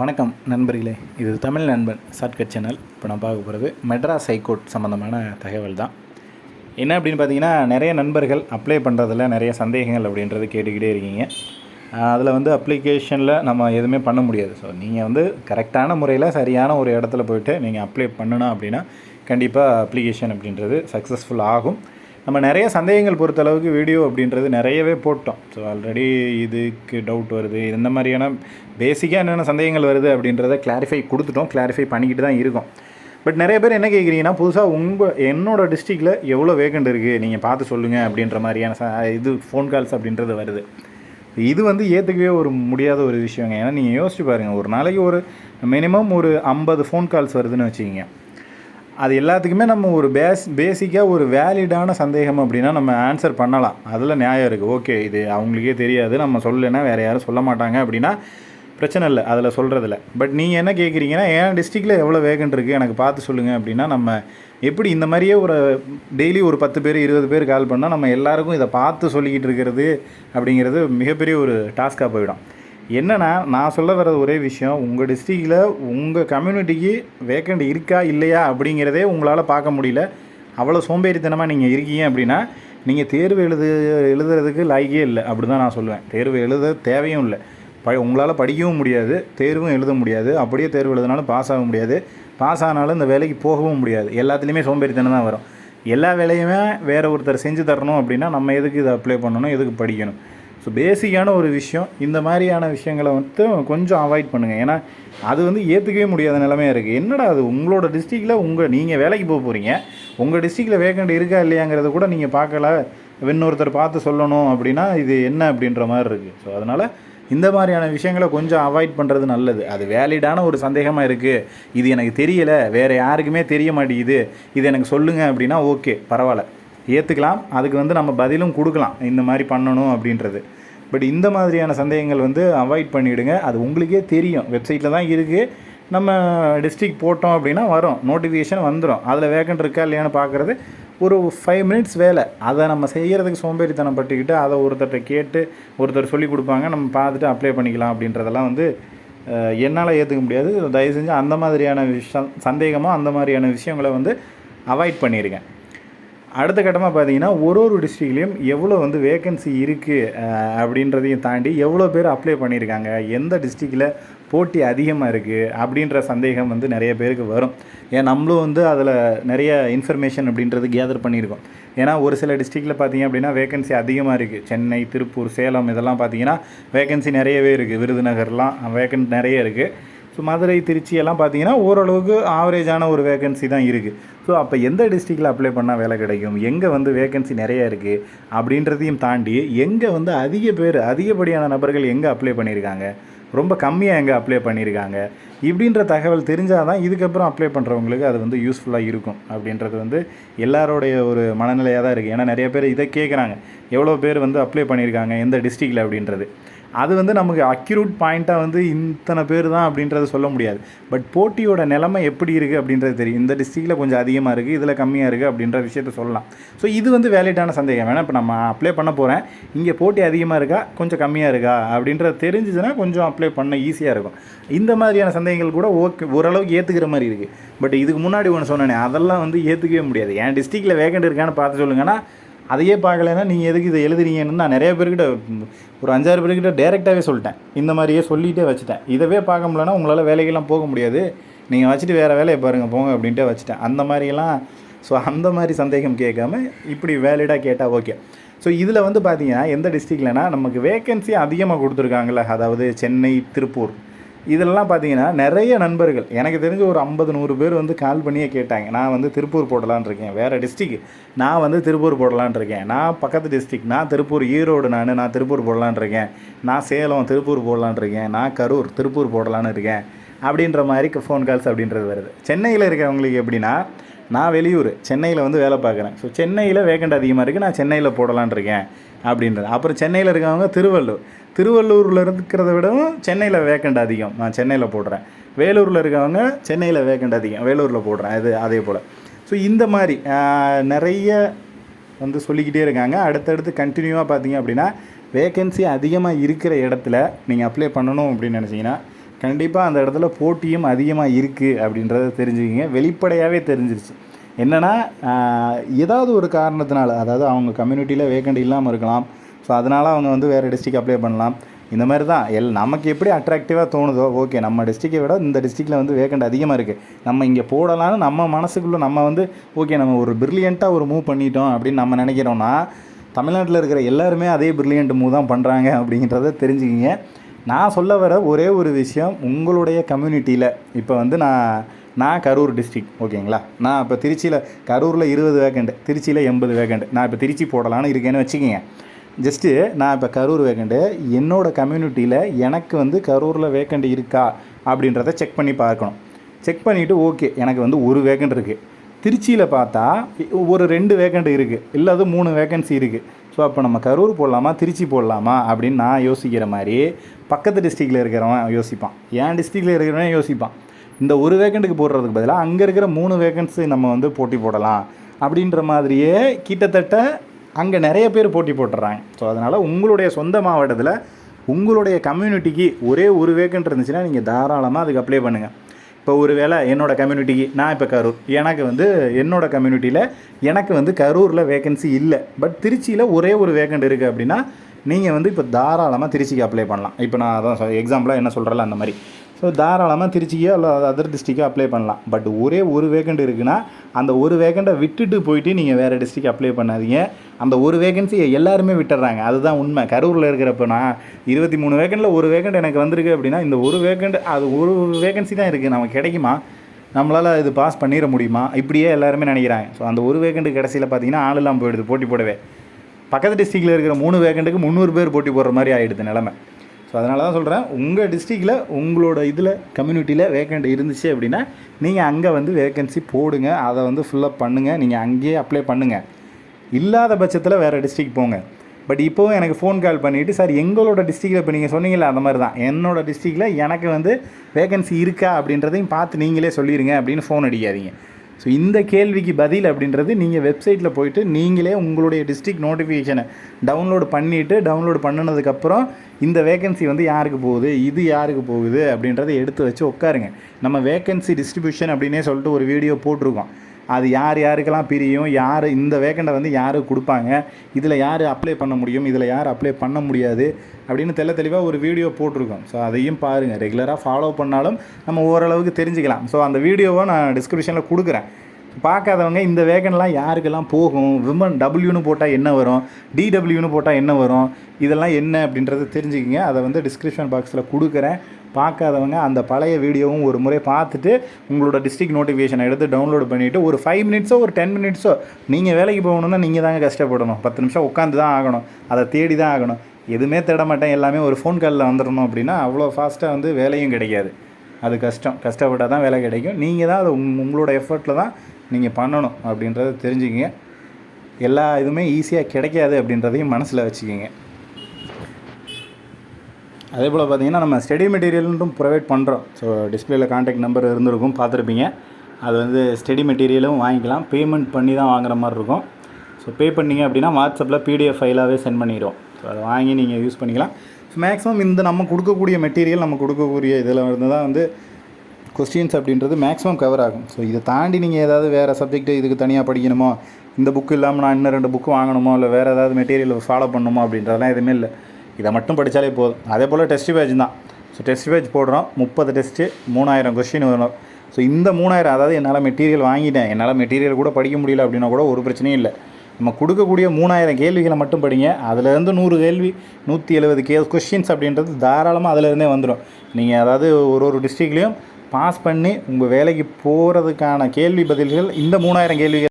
வணக்கம் நண்பர்களே. இது தமிழ் நண்பன் ஷார்ட்கட் சேனல். இப்போ நான் பார்க்க போகிறது மெட்ராஸ் ஹைகோர்ட் சம்மந்தமான தகவல் தான். என்ன அப்படின்னு பார்த்தீங்கன்னா நிறைய நண்பர்கள் அப்ளை பண்ணுறதுல நிறைய சந்தேகங்கள் அப்படின்றது கேட்டுக்கிட்டே இருக்கீங்க. அதில் வந்து அப்ளிகேஷனில் நம்ம எதுவுமே பண்ண முடியாது. ஸோ நீங்கள் வந்து கரெக்டான முறையில் சரியான ஒரு இடத்துல போயிட்டு நீங்கள் அப்ளை பண்ணணும் அப்படின்னா கண்டிப்பாக அப்ளிகேஷன் அப்படின்றது சக்ஸஸ்ஃபுல் ஆகும். நம்ம நிறைய சந்தேகங்கள் பொறுத்தளவுக்கு வீடியோ அப்படின்றது நிறையவே போட்டோம். ஸோ ஆல்ரெடி இதுக்கு டவுட் வருது இந்த மாதிரியான பேசிக்காக என்னென்ன சந்தேகங்கள் வருது அப்படின்றத கிளாரிஃபை கொடுத்துட்டோம் கிளாரிஃபை பண்ணிக்கிட்டு தான் இருக்கோம். பட் நிறைய பேர் என்ன கேட்குறீங்கன்னா புதுசாக உங்கள் என்னோடய டிஸ்ட்ரிக்டில் எவ்வளோ வேகண்ட் இருக்குது நீங்கள் பார்த்து சொல்லுங்கள் அப்படின்ற மாதிரியான ச இது ஃபோன் கால்ஸ் அப்படின்றது வருது. இது வந்து ஏற்றுக்கவே ஒரு முடியாத ஒரு விஷயங்க. ஏன்னா நீங்கள் யோசிச்சு பாருங்கள் ஒரு நாளைக்கு ஒரு மினிமம் ஒரு ஐம்பது ஃபோன் கால்ஸ் வருதுன்னு வச்சுக்கிங்க. அது எல்லாத்துக்குமே நம்ம ஒரு பேஸ் பேசிக்காக ஒரு வேலிடான சந்தேகம் அப்படின்னா நம்ம ஆன்சர் பண்ணலாம். அதில் நியாயம் இருக்குது ஓகே இது அவங்களுக்கே தெரியாது. நம்ம சொல்லலைன்னா வேறு யாரும் சொல்ல மாட்டாங்க அப்படின்னா பிரச்சனை இல்லை. அதில் சொல்கிறதில்ல பட் நீங்கள் என்ன கேட்குறீங்கன்னா என் டிஸ்ட்ரிக்டில் எவ்வளோ வேகண்ட் இருக்குது எனக்கு பார்த்து சொல்லுங்கள் அப்படின்னா நம்ம எப்படி இந்த மாதிரியே ஒரு டெய்லி ஒரு பத்து பேர் இருபது பேர் கால் பண்ணால் நம்ம எல்லாருக்கும் இதை பார்த்து சொல்லிக்கிட்டு இருக்கிறது அப்படிங்கிறது மிகப்பெரிய ஒரு டாஸ்க்காக போயிடும். என்னென்னா நான் சொல்ல வர்றது ஒரே விஷயம். உங்கள் டிஸ்ட்ரிக்டில் உங்கள் கம்யூனிட்டிக்கு வேக்கண்ட் இருக்கா இல்லையா அப்படிங்கிறதே உங்களால் பார்க்க முடியல. அவ்வளோ சோம்பேறித்தனமாக நீங்கள் இருக்கீங்க அப்படின்னா நீங்கள் தேர்வு எழுது எழுதுறதுக்கு லாய்க்கே இல்லை. அப்படி தான் நான் சொல்லுவேன். தேர்வு எழுத தேவையும் இல்லை. ப உங்களால் படிக்கவும் முடியாது தேர்வும் எழுத முடியாது அப்படியே தேர்வு எழுதினாலும் பாஸ் ஆக முடியாது. பாஸ் ஆனாலும் இந்த வேலைக்கு போகவும் முடியாது. எல்லாத்துலேயுமே சோம்பேறித்தனம் தான் வரும். எல்லா வேலையுமே வேறு ஒருத்தர் செஞ்சு தரணும் அப்படின்னா நம்ம எதுக்கு இதை அப்ளை பண்ணணும் எதுக்கு படிக்கணும்? ஸோ பேசிக்கான ஒரு விஷயம் இந்த மாதிரியான விஷயங்களை வந்து கொஞ்சம் அவாய்ட் பண்ணுங்கள் ஏன்னா அது வந்து ஏற்றுக்கவே முடியாத நிலமையாக இருக்குது என்னடா அது? உங்களோட டிஸ்ட்ரிக்டில் உங்கள் நீங்கள் வேலைக்கு போக போகிறீங்க உங்கள் டிஸ்ட்ரிக்டில் வேக்கண்ட் இருக்கா இல்லையாங்கிறத கூட நீங்கள் பார்க்கல. இன்னொருத்தர் பார்த்து சொல்லணும் அப்படின்னா இது என்ன அப்படின்ற மாதிரி இருக்குது ஸோ அதனால் இந்த மாதிரியான விஷயங்களை கொஞ்சம் அவாய்ட் பண்ணுறது நல்லது. அது வேலிடான ஒரு சந்தேகமாக இருக்குது இது எனக்கு தெரியலை. வேறு யாருக்குமே தெரிய மாட்டேங்குது. இது எனக்கு சொல்லுங்கள் அப்படின்னா ஓகே பரவாயில்ல. ஏற்றுக்கலாம் அதுக்கு வந்து நம்ம பதிலும் கொடுக்கலாம். இந்த மாதிரி பண்ணணும் அப்படின்றது. பட் இந்த மாதிரியான சந்தேகங்கள் வந்து அவாய்ட் பண்ணிவிடுங்க அது உங்களுக்கே தெரியும். வெப்சைட்டில் தான் இருக்குது நம்ம டிஸ்ட்ரிக் போட்டோம் அப்படின்னா வரும். நோட்டிஃபிகேஷன் வந்துடும் அதில் வேக்கண்ட் இருக்கா இல்லையான்னு பார்க்குறது ஒரு ஃபைவ் மினிட்ஸ் வேலை. அதை நம்ம செய்கிறதுக்கு சோம்பேறித்தனம் பட்டுக்கிட்டு அதை ஒருத்தர்கிட்ட கேட்டு ஒருத்தர் சொல்லி கொடுப்பாங்க. நம்ம பார்த்துட்டு அப்ளை பண்ணிக்கலாம் அப்படின்றதெல்லாம் வந்து என்னால் ஏற்றுக்க முடியாது. தயவு செஞ்சு அந்த மாதிரியான விஷயம் சந்தேகமாக அந்த மாதிரியான விஷயங்களை வந்து அவாய்ட் பண்ணியிருக்கேன் அடுத்த கட்டமாக பார்த்தீங்கன்னா ஒரு ஒரு டிஸ்ட்ரிக்ட்லேயும் எவ்வளோ வந்து வேக்கன்சி இருக்குது அப்படின்றதையும் தாண்டி எவ்வளோ பேர் அப்ளை பண்ணியிருக்காங்க எந்த டிஸ்ட்ரிக்டில் போட்டி அதிகமாக இருக்குது அப்படின்ற சந்தேகம் வந்து நிறைய பேருக்கு வரும். ஏன் நம்மளும் வந்து அதில் நிறைய இன்ஃபர்மேஷன் அப்படின்றது கேதர் பண்ணியிருக்கோம். ஏன்னா ஒரு சில டிஸ்ட்ரிக்டில் பார்த்தீங்க அப்படின்னா வேகன்சி அதிகமாக இருக்குது சென்னை திருப்பூர் சேலம் இதெல்லாம் பார்த்தீங்கன்னா வேகன்சி நிறையவே இருக்குது விருதுநகர்லாம் வேகன்ட் நிறைய இருக்குது ஸோ மதுரை திருச்சி எல்லாம் பார்த்தீங்கன்னா ஓரளவுக்கு ஆவரேஜான ஒரு வேகன்சி தான் இருக்குது ஸோ அப்போ எந்த டிஸ்ட்ரிக்டில் அப்ளை பண்ணால் வேலை கிடைக்கும்? எங்கே வந்து வேகன்சி நிறையா இருக்குது அப்படின்றதையும் தாண்டி எங்கே வந்து அதிக பேர் அதிகப்படியான நபர்கள் எங்கே அப்ளை பண்ணியிருக்காங்க? ரொம்ப கம்மியாக எங்கே அப்ளை பண்ணியிருக்காங்க? இப்படின்ற தகவல் தெரிஞ்சால் தான் இதுக்கப்புறம் அப்ளை பண்ணுறவங்களுக்கு அது வந்து யூஸ்ஃபுல்லாக இருக்கும். அப்படின்றது வந்து எல்லாரோடைய ஒரு மனநிலையாக தான் இருக்குது ஏன்னா நிறைய பேர் இதை கேட்குறாங்க எவ்வளோ பேர் வந்து அப்ளை பண்ணியிருக்காங்க? எந்த டிஸ்ட்ரிக்டில் அப்படின்றது. அது வந்து நமக்கு அக்யூரேட் பாயிண்ட்டாக வந்து இத்தனை பேர் தான் அப்படின்றத சொல்ல முடியாது. பட் போட்டியோட நிலைமை எப்படி இருக்குது அப்படின்றது தெரியும். இந்த டிஸ்ட்ரிக்டில் கொஞ்சம் அதிகமாக இருக்குது இதில் கம்மியாக இருக்குது அப்படின்ற விஷயத்த சொல்லலாம். ஸோ இது வந்து வேலிடான சந்தேகம். வேணால் இப்போ நம்ம அப்ளை பண்ண போகிறேன் இங்கே போட்டி அதிகமாக இருக்கா? கொஞ்சம் கம்மியாக இருக்கா? அப்படின்றது தெரிஞ்சிச்சுன்னா கொஞ்சம் அப்ளை பண்ண ஈஸியாக இருக்கும். இந்த மாதிரியான சந்தேகங்கள் கூட ஓகே ஓரளவுக்கு ஏற்றுக்கிற மாதிரி இருக்குது பட் இதுக்கு முன்னாடி ஒன்று சொன்னேனே அதெல்லாம் வந்து ஏற்றுக்கவே முடியாது. என் டிஸ்ட்ரிக்டில் வேகண்ட் இருக்கான்னு பார்த்து சொல்லுங்கன்னா அதையே பார்க்கலன்னா நீங்கள் எதுக்கு இதை எழுதுறீங்கன்னு நான் நிறைய பேர்கிட்ட ஒரு அஞ்சாறு பேர்கிட்ட டேரெக்டாகவே சொல்லிட்டேன். இந்த மாதிரியே சொல்லிகிட்டே வச்சுட்டேன். இதவே பார்க்க முடியலன்னா உங்களால் வேலைக்கெல்லாம் போக முடியாது. நீங்கள் வச்சுட்டு வேறு வேலையை பாருங்கள் போங்க அப்படின்ட்டு வச்சுட்டேன். அந்த மாதிரியெல்லாம் ஸோ அந்த மாதிரி சந்தேகம் கேட்காம இப்படி வேலிடாக கேட்டால் ஓகே ஸோ இதில் வந்து பார்த்தீங்கன்னா எந்த டிஸ்ட்ரிக்ட்லனா நமக்கு வேக்கன்சி அதிகமாக கொடுத்துருக்காங்களே அதாவது சென்னை திருப்பூர். இதெல்லாம் பார்த்தீங்கன்னா நிறைய நண்பர்கள். எனக்கு தெரிஞ்ச ஒரு ஐம்பது நூறு பேர் வந்து கால் பண்ணியே கேட்டாங்க. நான் வந்து திருப்பூர் போடலான் இருக்கேன். வேறு டிஸ்ட்ரிக் நான் வந்து திருப்பூர் போடலான் இருக்கேன். நான் பக்கத்து டிஸ்ட்ரிக் நான் திருப்பூர் ஈரோடு நான் நான் திருப்பூர் போடலான் இருக்கேன். நான் சேலம் திருப்பூர் போடலான் இருக்கேன். நான் கரூர் திருப்பூர் போடலான்னு இருக்கேன். அப்படின்ற மாதிரி ஃபோன் கால்ஸ் அப்படின்றது வருது. சென்னையில் இருக்கிறவங்களுக்கு எப்படின்னா நான் வெளியூர். சென்னையில் வந்து வேலை பார்க்குறேன். ஸோ சென்னையில் வேக்கண்ட் அதிகமாக இருக்குது நான் சென்னையில் போடலான் இருக்கேன். அப்படின்றது. அப்புறம் சென்னையில் இருக்கவங்க திருவள்ளூர். திருவள்ளூரில் இருக்கிறத விடவும் சென்னையில் வேக்கண்ட் அதிகம். நான் சென்னையில் போடுறேன். வேலூரில் இருக்கவங்க சென்னையில் வேக்கண்ட் அதிகம். வேலூரில் போடுறேன். இது அதே போல். ஸோ இந்த மாதிரி நிறைய வந்து சொல்லிக்கிட்டே இருக்காங்க. அடுத்தடுத்து கண்டினியூவாக பார்த்தீங்க அப்படின்னா வேக்கன்சி அதிகமாக இருக்கிற இடத்துல நீங்கள் அப்ளை பண்ணணும் அப்படின்னு நினச்சிங்கன்னா கண்டிப்பாக அந்த இடத்துல போட்டியும் அதிகமாக இருக்குது அப்படின்றத தெரிஞ்சுக்கிங்க. வெளிப்படையாகவே தெரிஞ்சிருச்சு. என்னென்னா ஏதாவது ஒரு காரணத்தினால அதாவது அவங்க கம்யூனிட்டியில் வேக்கண்ட் இல்லாமல் இருக்கலாம். ஸோ அதனால் அவங்க வந்து வேறு டிஸ்ட்ரிக் அப்ளை பண்ணலாம். இந்த மாதிரி தான். எல் நமக்கு எப்படி அட்ராக்டிவாக தோணுதோ ஓகே நம்ம டிஸ்ட்ரிக்டை விட இந்த டிஸ்ட்ரிக்டில் வந்து வேக்கண்ட் அதிகமாக இருக்குது நம்ம இங்கே போடலான்னு நம்ம மனசுக்குள்ளே நம்ம வந்து ஓகே நம்ம ஒரு பிரில்லியண்ட்டாக ஒரு மூவ் பண்ணிட்டோம் அப்படின்னு நம்ம நினைக்கிறோன்னா தமிழ்நாட்டில் இருக்கிற எல்லாருமே அதே பிரில்லியண்ட் மூவ் தான் பண்ணுறாங்க அப்படிங்கிறத தெரிஞ்சுக்கிங்க. நான் சொல்ல வர ஒரே ஒரு விஷயம் உங்களுடைய கம்யூனிட்டியில் இப்போ வந்து நான் நான் கரூர் டிஸ்ட்ரிக் ஓகேங்களா நான் இப்போ திருச்சியில் கரூரில் இருபது வேக்கண்ட் திருச்சியில் எண்பது வேக்கண்ட் நான் இப்போ திருச்சி போடலான்னு இருக்கேன்னு வச்சுக்கோங்க. ஜஸ்ட்டு நான் இப்போ கரூர் வேக்கண்ட்டு என்னோடய கம்யூனிட்டியில் எனக்கு வந்து கரூரில் வேக்கண்ட் இருக்கா அப்படின்றத செக் பண்ணி பார்க்கணும். செக் பண்ணிவிட்டு ஓகே எனக்கு வந்து ஒரு வேக்கண்ட் இருக்குது திருச்சியில் பார்த்தா ஒரு ரெண்டு வேக்கண்ட் இருக்குது இல்லாத மூணு வேக்கன்சி இருக்குது ஸோ அப்போ நம்ம கரூர் போடலாமா திருச்சி போடலாமா அப்படின்னு நான் யோசிக்கிற மாதிரி பக்கத்து டிஸ்ட்ரிக்டில் இருக்கிறவன் யோசிப்பான். என் டிஸ்ட்ரிக்டில் இருக்கிறவன் யோசிப்பான். இந்த ஒரு வேக்கண்ட்டுக்கு போடுறதுக்கு பதிலாக அங்கே இருக்கிற மூணு வேக்கன்சி நம்ம வந்து போட்டி போடலாம் அப்படின்ற மாதிரியே கிட்டத்தட்ட அங்கே நிறைய பேர் போட்டி போட்டுறாங்க. ஸோ அதனால் உங்களுடைய சொந்த மாவட்டத்தில் உங்களுடைய கம்யூனிட்டிக்கு ஒரே ஒரு வேக்கன்ட் இருந்துச்சுன்னா நீங்கள் தாராளமாக அதுக்கு அப்ளை பண்ணுங்கள் இப்போ ஒரு வேளை என்னோடய கம்யூனிட்டிக்கு நான் இப்போ கரூர் எனக்கு வந்து என்னோடய கம்யூனிட்டியில் எனக்கு வந்து கரூரில் வேகன்சி இல்லை. பட் திருச்சியில் ஒரே ஒரு வேக்கண்ட் இருக்குது அப்படின்னா நீங்கள் வந்து இப்போ தாராளமாக திருச்சிக்கு அப்ளை பண்ணலாம். இப்போ நான் அதான் எக்ஸாம்பிளாக என்ன சொல்கிறல அந்த மாதிரி. ஸோ தாராளமாக திருச்சிக்கோ இல்லை அதர் டிஸ்ட்ரிக்கோ அப்ளை பண்ணலாம். பட் ஒரே ஒரு வேகண்ட் இருக்குன்னா அந்த ஒரு வேகண்ட்டை விட்டுட்டு போயிட்டு நீங்கள் வேறு டிஸ்ட்ரிக் அப்ளை பண்ணாதீங்க. அந்த ஒரு வேகன்சியை எல்லாருமே விட்டுறாங்க. அதுதான் உண்மை. கரூரில் இருக்கிறப்ப நான் இருபத்தி மூணு வேகண்டில் ஒரு வேகண்ட் எனக்கு வந்திருக்கு அப்படின்னா இந்த ஒரு வேகண்ட் அது ஒரு வேகன்சி தான் இருக்குது நமக்கு கிடைக்குமா? நம்மளால் இது பாஸ் பண்ணிட முடியுமா? இப்படியே எல்லாருமே நினைக்கிறாங்க. ஸோ அந்த ஒரு வேகண்ட் கடைசியில் பார்த்தீங்கன்னா ஆள் இல்லாமல் போயிடுது போட்டி போடவே. பக்கத்து டிஸ்ட்ரிக்டில் இருக்கிற மூணு வேகண்ட்டுக்கு முந்நூறு பேர் போட்டி போடுற மாதிரி ஆகிடுது நிலமை. ஸோ அதனால தான் சொல்கிறேன் உங்கள் டிஸ்ட்ரிக்டில் உங்களோட இதில் கம்யூனிட்டியில் வேக்கண்ட் இருந்துச்சு அப்படின்னா நீங்கள் அங்கே வந்து வேக்கன்சி போடுங்க அதை வந்து ஃபில்லப் பண்ணுங்கள் நீங்கள் அங்கேயே அப்ளை பண்ணுங்கள் இல்லாத பட்சத்தில் வேறு டிஸ்ட்ரிக் போங்க. பட் இப்போவும் எனக்கு ஃபோன் கால் பண்ணிவிட்டு சார் எங்களோட டிஸ்ட்ரிக்டில் இப்போ நீங்கள் சொன்னீங்களே அந்த மாதிரி தான். என்னோடய டிஸ்ட்ரிக்டில் எனக்கு வந்து வேகன்சி இருக்கா? அப்படின்றதையும் பார்த்து நீங்களே சொல்லிடுங்க அப்படின்னு ஃபோன் அடிக்காதீங்க. ஸோ இந்த கேள்விக்கு பதில் அப்படின்றது நீங்கள் வெப்சைட்டில் போயிட்டு நீங்களே உங்களுடைய டிஸ்ட்ரிக் நோட்டிஃபிகேஷனை டவுன்லோடு பண்ணிவிட்டு டவுன்லோடு பண்ணினதுக்கப்புறம் இந்த வேகன்சி வந்து யாருக்கு போகுது? இது யாருக்கு போகுது? அப்படின்றத எடுத்து வச்சு உட்காருங்க. நம்ம வேகன்சி டிஸ்ட்ரிபியூஷன் அப்படின்னே சொல்லிட்டு ஒரு வீடியோ போட்டிருக்கோம். அது யார் யாருக்கெல்லாம் பிரியும் யார் இந்த வேக்கண்டை வந்து யார் கொடுப்பாங்க இதில் யார் அப்ளை பண்ண முடியும் இதில் யார் அப்ளை பண்ண முடியாது அப்படின்னு தெல்ல தெளிவாக ஒரு வீடியோ போட்டிருக்கோம். ஸோ அதையும் பாருங்கள் ரெகுலராக ஃபாலோ பண்ணாலும் நம்ம ஓரளவுக்கு தெரிஞ்சுக்கலாம். ஸோ அந்த வீடியோவை நான் டிஸ்கிரிப்ஷனில் கொடுக்குறேன். பார்க்காதவங்க இந்த வேகன்லாம் யாருக்கெல்லாம் போகும் விமன் டபிள்யூன்னு போட்டால் என்ன வரும் டிடபிள்யூன்னு போட்டால் என்ன வரும் இதெல்லாம் என்ன அப்படின்றத தெரிஞ்சுக்கிங்க. அதை வந்து டிஸ்கிரிப்ஷன் பாக்ஸில் கொடுக்குறேன். பார்க்காதவங்க அந்த பழைய வீடியோவும் ஒரு முறை பார்த்துட்டு உங்களோட டிஸ்ட்ரிக் நோட்டிஃபிகேஷனை எடுத்து டவுன்லோட் பண்ணிவிட்டு ஒரு ஃபைவ் மினிட்ஸோ ஒரு டென் மினிட்ஸோ நீங்கள் வேலைக்கு போகணுன்னா நீங்கள் தாங்க கஷ்டப்படணும். பத்து நிமிஷம் உட்காந்து தான் ஆகணும். அதை தேடி தான் ஆகணும். எதுவுமே தேட மாட்டேன். எல்லாமே ஒரு ஃபோன் காலில் வந்துடணும் அப்படின்னா அவ்வளோ ஃபாஸ்ட்டாக வந்து வேலையும் கிடைக்காது. அது கஷ்டம். கஷ்டப்பட்டால் தான் வேலை கிடைக்கும். நீங்கள் தான் அது உங்களோட எஃபர்ட்டில் தான் நீங்கள் பண்ணணும் அப்படின்றத தெரிஞ்சுக்கிங்க. எல்லா இதுவுமே ஈஸியாக கிடைக்காது அப்படின்றதையும் மனசில் வச்சுக்கிங்க. அதே போல் பார்த்தீங்கன்னா நம்ம ஸ்டடி மெட்டீரியல்ன்றும் ப்ரொவைட் பண்ணுறோம் ஸோ டிஸ்பிளேயில் காண்டாக்ட் நம்பர் இருந்திருக்கும் பார்த்துருப்பீங்க. அது வந்து ஸ்டடி மெட்டீரியலும் வாங்கிக்கலாம். பேமெண்ட் பண்ணி தான் வாங்குற மாதிரி இருக்கும். ஸோ பே பண்ணிங்க அப்படின்னா வாட்ஸ்அப்பில் பிடிஎஃப் ஃபைலாகவே சென்ட் பண்ணிடுவோம். ஸோ அதை வாங்கி நீங்கள் யூஸ் பண்ணிக்கலாம். ஸோ மேக்ஸிமம் இந்த நம்ம கொடுக்கக்கூடிய மெட்டீரியல் நம்ம கொடுக்கக்கூடிய இதில் இருந்து தான் வந்து கொஸ்டின்ஸ் அப்படின்றது மேக்ஸிமம் கவர் ஆகும். ஸோ இதை தாண்டி நீங்கள் ஏதாவது வேறு சப்ஜெக்ட்டு இதுக்கு தனியாக படிக்கணுமோ இந்த புக்கு இல்லாமல் நான் இன்னும் ரெண்டு புக்கு வாங்கணுமோ இல்லை வேறு ஏதாவது மெட்டீரியல் ஃபாலோ பண்ணணுமோ அப்படின்றதெல்லாம் எதுவுமே இல்லை. இதை மட்டும் படித்தாலே போதும். அதே போல் டெஸ்ட் பேஜ் தான். ஸோ டெஸ்ட் பேஜ் போடுறோம். முப்பது டெஸ்ட்டு மூணாயிரம் கொஷின் வரும். ஸோ இந்த மூணாயிரம் அதாவது என்னால் மெட்டீரியல் வாங்கிட்டேன். என்னால் மெட்டீரியல் கூட படிக்க முடியல அப்படின்னா கூட ஒரு பிரச்சனையும் இல்லை. நம்ம கொடுக்கக்கூடிய மூணாயிரம் கேள்விகளை மட்டும் படிங்க. அதுலேருந்து நூறு கேள்வி நூற்றி எழுபது கே கொஷின்ஸ் அப்படின்றது தாராளமாக அதிலேருந்தே வந்துடும். நீங்கள் அதாவது ஒரு ஒரு டிஸ்ட்ரிக்ட்லேயும் பாஸ் பண்ணி உங்கள் வேலைக்கு போகிறதுக்கான கேள்வி பதில்கள் இந்த மூணாயிரம் கேள்விகள்